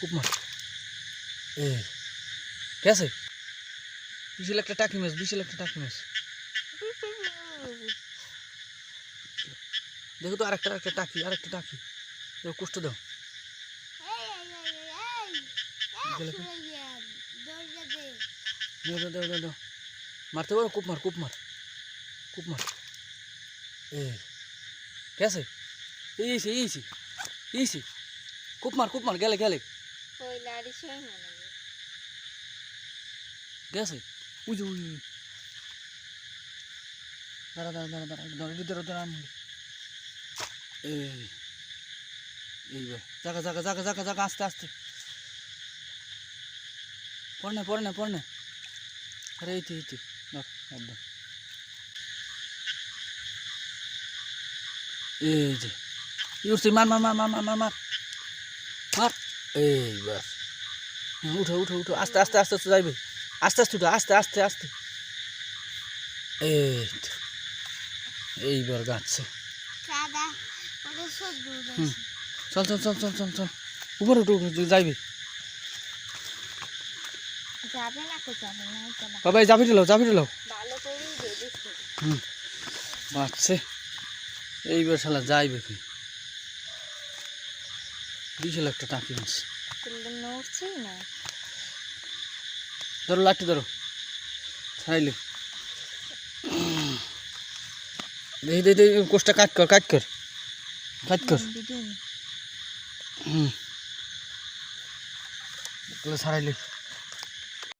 কূপ মার এই গেছে বিশাল একটা টাকি মাছ, বিশাল একটা টাকি মাছ। দেখো তো আরেকটা আরেকটা টাকি আরেকটা টাকি। দেখো কষ্ট দাও। মারতে পারো? কূপ মার কূপ মার। কূপ মার। এই গেছে ইসি ইসি ইসি কূপ মার কূপ মার, গেলে গেলে। ওই লাড়ি মনে হয়। গেছে? উই যে, উই। দাঁড়া দাঁড়া দাঁড়া দাঁড়া এটি দাঁড়া দাঁড়া আমি এই এইবার জাগা জাগা জাগা জাগা জাগা আস্তে আস্তে। পড় না পড় না পড় না। আরে এইতে এইতে ধর একদম এই যে ইউরছি মার মার মার মার মার মার মার। মার। এইবার হ্যাঁ, উঠো উঠো উঠো। আস্তে আস্তে আস্তে আস্তে যাইবে। আস্তে আস্তে উঠো আস্তে আস্তে আস্তে। এই এইবার হুম। চল চল চল চল চল চল। উপরে উঠো উপরে যাইবে। বাবা যাবি লো যাবি দিচ্ছি। হুম। বাচ্চে এইবার শালা যাইবে কি? বিশাল একটা টাকি মাছ নড়ছি না? ধরো লাঠি ধরো। ছাড়াইলে। দেখি দেখি দেখি কোষটা কাট কর কাট কর। কাট কর। হুম। ছাড়াইলে।